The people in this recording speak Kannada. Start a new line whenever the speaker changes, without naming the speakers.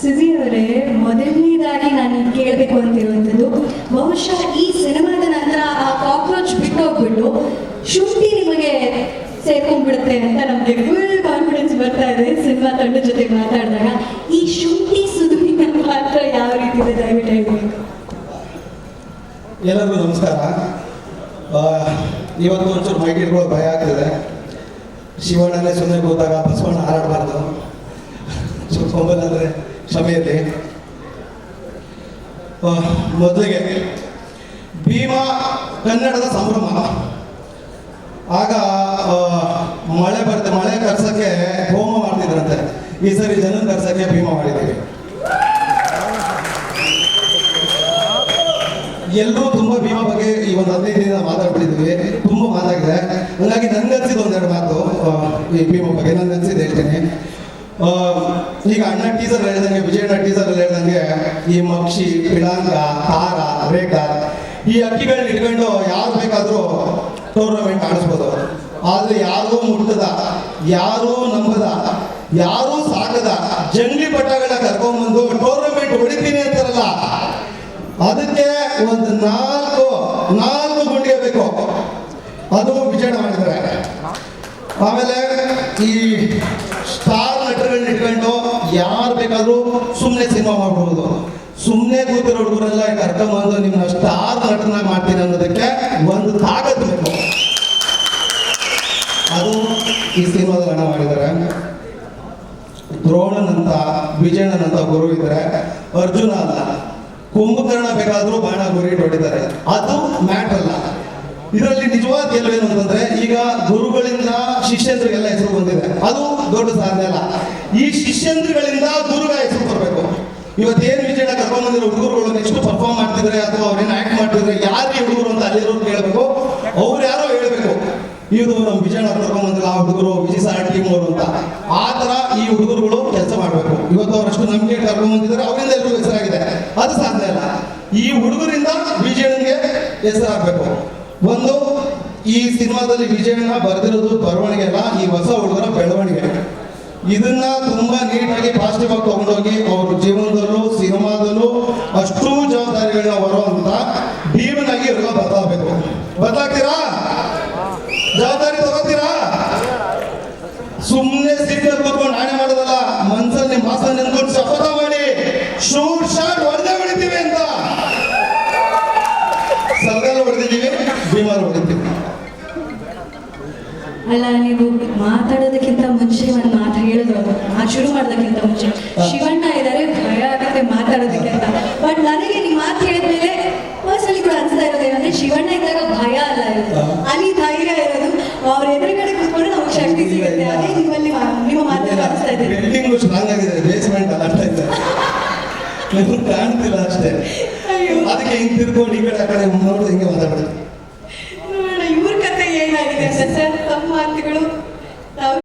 ಸುಜಿ ಅವರೇ ಮೊದಲನೇದಾಗಿ ನಾನು ಕೇಳಬೇಕು ಅಂತಿರುವಂಥದ್ದು, ಬಹುಶಃ ಈ ಸಿನಿಮಾದ ನಂತರ ಆ ಕಾಕ್ರೋಚ್ ಬಿಟ್ಟೋಗ್ಬಿಟ್ಟು ಶುಂಠಿ ನಿಮಗೆ ಸೇರ್ಕೊಂಡ್ಬಿಡುತ್ತೆ ಅಂತ ನಮಗೆ ಫುಲ್ ಕಾನ್ಫಿಡೆನ್ಸ್ ಬರ್ತಾ ಇದೆ ಸಿನಿಮಾ ತಂಡ ಜೊತೆ ಮಾತಾಡಿದಾಗ. ಈ ಶುಂಠಿ ಸುದುವಿನ ಪಾತ್ರ ಯಾವ ರೀತಿ ಇದೆ ದಯವಿಟ್ಟು
ಎಲ್ಲರಿಗೂ ನಮಸ್ಕಾರ. ಇವತ್ತು ಒಂಚೂರು ಮೈಟ್ ಭಯ ಆಗ್ತಿದೆ. ಶಿವಣ್ಣನೇ ಸುಮ್ಮನೆ ಕೂತಾಗ ಬಸವಣ್ಣ ಹಾರಾಡಬಾರ್ದು. ಅಂದರೆ ಕ್ಷಮೆಯಲ್ಲಿ ಮೊದಲಿಗೆ ಭೀಮಾ ಕನ್ನಡದ ಸಂಭ್ರಮ. ಆಗ ಮಳೆ ಬರುತ್ತೆ, ಮಳೆ ಕರ್ಸಕ್ಕೆ ಹೋಮ ಮಾಡ್ತಿದ್ರಂತೆ. ಈ ಸರಿ ಜನ ಕರ್ಸಕ್ಕೆ ಭೀಮಾ ಮಾಡಿದ್ದೀವಿ. ಎಲ್ಲರೂ ತುಂಬಾ ಭೀಮಾ ಬಗ್ಗೆ ಈ ಒಂದು ಹದಿನೈದು ದಿನ ಮಾತಾಡ್ಬಿಟ್ಟಿದ್ವಿ ತುಂಬಾ ಮಾತಾಗಿದೆ ಹಂಗಾಗಿ ನನ್ಗೆ ಅನ್ಸಿದ ಒಂದೆರಡು ಮಾತು ಭೀಮಾ ಬಗ್ಗೆ ನನ್ಗೆ ಅನ್ಸಿದ್ದು ಹೇಳ್ತೀನಿ. ಈಗ ಅಣ್ಣ ಟೀಸರ್ ಹೇಳ್ದಂಗೆ, ವಿಜಯಣ್ಣ ಟೀಸರ್ ಹೇಳ್ದಂಗೆ ಈ ಮಕ್ಷಿ ಪಿಳಾಂಗ ತಾರ, ರೇಖಾ ಈ ಅಕ್ಕಿಗಳನ್ನ ಇಟ್ಕೊಂಡು ಯಾರು ಬೇಕಾದ್ರೂ ಟೂರ್ನಮೆಂಟ್ ಆಡಿಸ್ಬೋದು. ಆದ್ರೆ ಯಾರು ಮುಟ್ಟದ ಯಾರೂ ನಂಬದ, ಯಾರೂ ಸಾಕದ, ಜಂಗ್ಲಿ ಪಟ್ಟಗಳನ್ನ ಕರ್ಕೊಂಡ್ಬಂದು ಟೂರ್ನಮೆಂಟ್ ಹೊಡಿತೀನಿ ಅಂತಾರಲ್ಲ, ಅದಕ್ಕೆ ಒಂದು ನಾಲ್ಕು ನಾಲ್ಕು ಗುಂಡಿಗೆ ಬೇಕು. ಅದು ವಿಜಯ ಮಾಡಿದ್ದಾರೆ ಆಮೇಲೆ ಈ ಸ್ಟಾರ್ ನಟಗಳನ್ನ ಇಟ್ಕೊಂಡು ಯಾರು ಬೇಕಾದ್ರೂ ಸುಮ್ಮನೆ ಸಿನಿಮಾ ಮಾಡ್ಬೋದು. ಸುಮ್ಮನೆ ಕೂತಿರೋ ಹುಡುಗರೆಲ್ಲ ಕರ್ಕೊಂಬಂದು ನಿಮ್ಮನ್ನ ಸ್ಟಾರ್ ನಟನಾಗಿ ಮಾಡ್ತೀನಿ ಅನ್ನೋದಕ್ಕೆ ಒಂದು ತಾಕತ್ತು ಬೇಕು. ಅದು ಈ ಸಿನಿಮಾದ ಹಣ ಮಾಡಿದ್ದಾರೆ. ದ್ರೋಣನಂತ, ವಿಜಯಣ್ಣನಂತ ಗುರು ಇದ್ದಾರೆ. ಅರ್ಜುನ ಅಲ್ಲ, ಕುಂಭಕರ್ಣ ಬೇಕಾದ್ರೂ ಬಾಣ ಗುರಿ ಹೊಡಿತಾರೆ ಅದು ಮ್ಯಾಟ್ ಅಲ್ಲ. ಇದರಲ್ಲಿ ನಿಜವಾದ ಗೆಲುವೇನು ಅಂತಂದ್ರೆ ಈಗ ಗುರುಗಳಿಂದ ಶಿಷ್ಯಂದ್ರಿಗೆಲ್ಲ ಹೆಸರು ಬಂದಿದೆ. ಅದು ದೊಡ್ಡ ಸಾಧನೆ ಅಲ್ಲ. ಈ ಶಿಷ್ಯಂದ್ರಿಗಳಿಂದ ಗುರುಗ ಹೆಸರು ಬರಬೇಕು. ಇವತ್ತೇನು ವಿಜಯನ ಕರ್ಕೊಂಡ್ ಬಂದಿರೋ ಹುಡುಗರುಗಳು ಎಷ್ಟು ಪರ್ಫಾರ್ಮ್ ಮಾಡ್ತಿದ್ರೆ ಅಥವಾ ಅವ್ರೇನು ಆಕ್ಟ್ ಮಾಡ್ತಿದ್ರೆ ಯಾರು ಹುಡುಗರು ಅಂತ ಅಲ್ಲಿರೋರು ಕೇಳಬೇಕು ಅವ್ರು ಯಾರೋ ಹೇಳಬೇಕು. ಇವರು ನಮ್ಮ ವಿಜಯ ಕರ್ಕೊಂಡ್ ಬಂದಿಲ್ಲ, ಆ ಹುಡುಗರು ವಿಜಯ ಸಾರ್ ಟೀಮ್ ಅವರು ಅಂತ. ಆ ತರ ಈ ಹುಡುಗರುಗಳು ಕೆಲಸ ಮಾಡಬೇಕು. ಇವತ್ತು ಅವರಷ್ಟು ನಂಬಿಕೆ ಕರ್ಕೊಂಡ್ ಬಂದಿದ್ರೆ ಅವರಿಂದ ಎಲ್ಲರೂ ಹೆಸರಾಗಿದೆ. ಅದು ಸಾಧ್ಯ ಅಲ್ಲ. ಈ ಹುಡುಗರಿಂದ ವಿಜಯನಿಗೆ ಹೆಸರಾಗಬೇಕು. ಒಂದು, ಈ ಸಿನಿಮಾದಲ್ಲಿ ವಿಜಯಣ್ಣ ಬರೆದಿರೋದು ಬರವಣಿಗೆ ಅಲ್ಲ, ಈ ಹೊಸ ಹುಡುಗರ ಬೆಳವಣಿಗೆ. ಇದನ್ನ ತುಂಬಾ ನೀಟಾಗಿ ಪಾಸಿಟಿವ್ ಆಗಿ ತಗೊಂಡೋಗಿ ಅವ್ರ
ಅಲ್ಲ ನೀವು ಮಾತಾಡೋದಕ್ಕಿಂತ ಮುಂಚೆ ಒಂದು ಮಾತು ಹೇಳಿದ್ರು ಆ ಶುರು ಮಾಡೋದಕ್ಕಿಂತ ಮುಂಚೆ. ಶಿವಣ್ಣ ಇದಾರೆ ಭಯ ಆಗುತ್ತೆ ಮಾತಾಡೋದಕ್ಕೆ ಅಂತ. ಬಟ್ ನನಗೆ ನೀವು ಮಾತು ಹೇಳಿದ್ಮೇಲೆ ಪರ್ಸನಲಿ ಕೂಡ ಅನ್ಸ್ತಾ ಇರೋದೇನಂದ್ರೆ ಶಿವಣ್ಣ ಇದ್ದಾಗ ಭಯ ಅಲ್ಲ ಇರೋದು. ಅಲ್ಲಿ ಧೈರ್ಯ ಇರೋದು. ಅವ್ರ ಎದುರುಗಡೆ ಕೂತ್ಕೊಂಡು ನಮ್ಗೆ ಶಕ್ತಿ ಸಿಗುತ್ತೆ. ಅದೇ ನಿಮ್ಮಲ್ಲಿ ನಿಮ್ಮ ಮಾತು ಅನಿಸ್ತಾ ಇದೆ.
ಬಿಲ್ಡಿಂಗ್ ಸ್ಟ್ರಾಂಗ್ ಆಗಿದೆ. ಬೇಸ್ಮೆಂಟ್ ಕಾಣ್ತಿಲ್ಲ ಅಷ್ಟೇ. ಅದಕ್ಕೆ ಹಿಂಗ್ ತಿರ್ಕೊಂಡು ಈ ಕಡೆ ಆ ಕಡೆ ನೋಡಿದ್ರೆ ಹಿಂಗೆ ಮಾತಾಡ್ಬಿಡ್ತೀವಿ
ಯಾಕಂದ್ರೆ ಸರ್ ತಾವು